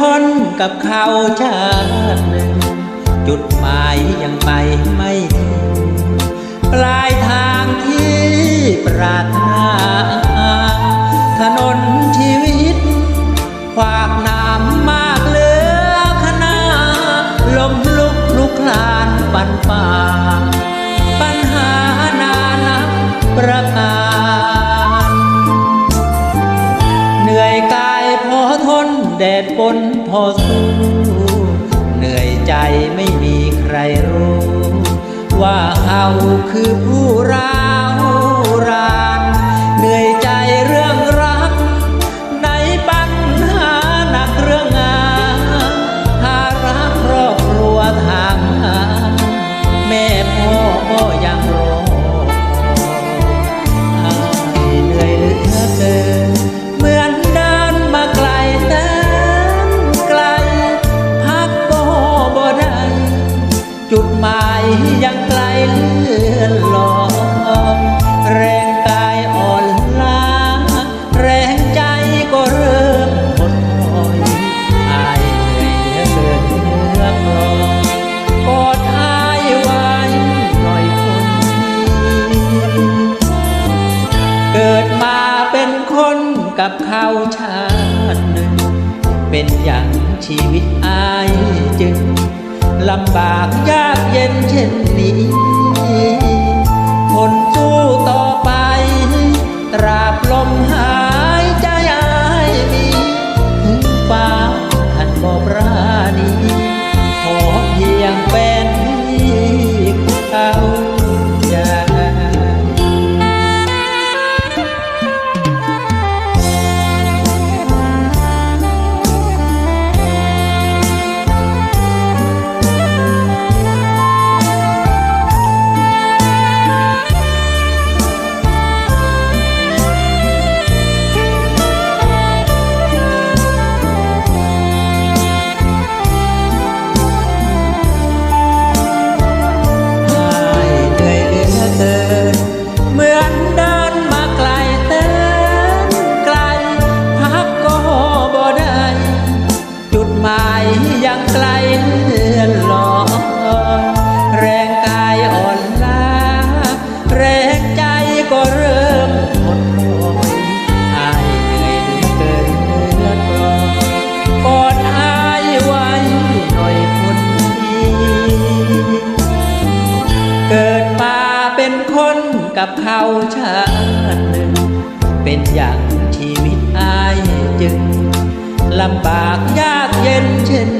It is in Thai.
คนกับเขาชาติหนึ่ง จุดหมายยังไปไม่ถึงปลายทางที่ปรารถนาถนนชีวิตขวากน้ำมากเหลือขนาลมลุกลุกลานปันป่า แดดปนพอสู้ เหนื่อยใจไม่มีใครรู้ ว่าเขาคือผู้ร้าย กับเขาชาติหนึ่ง เป็นอย่างชีวิตอายจึงลำบากยากเย็นเช่นนี้ คนสู้ต่อไป ตราบลม กับเขาชาติหนึ่ง เป็นอย่างชีวิตอายจึงลำบากยากเย็นเช่น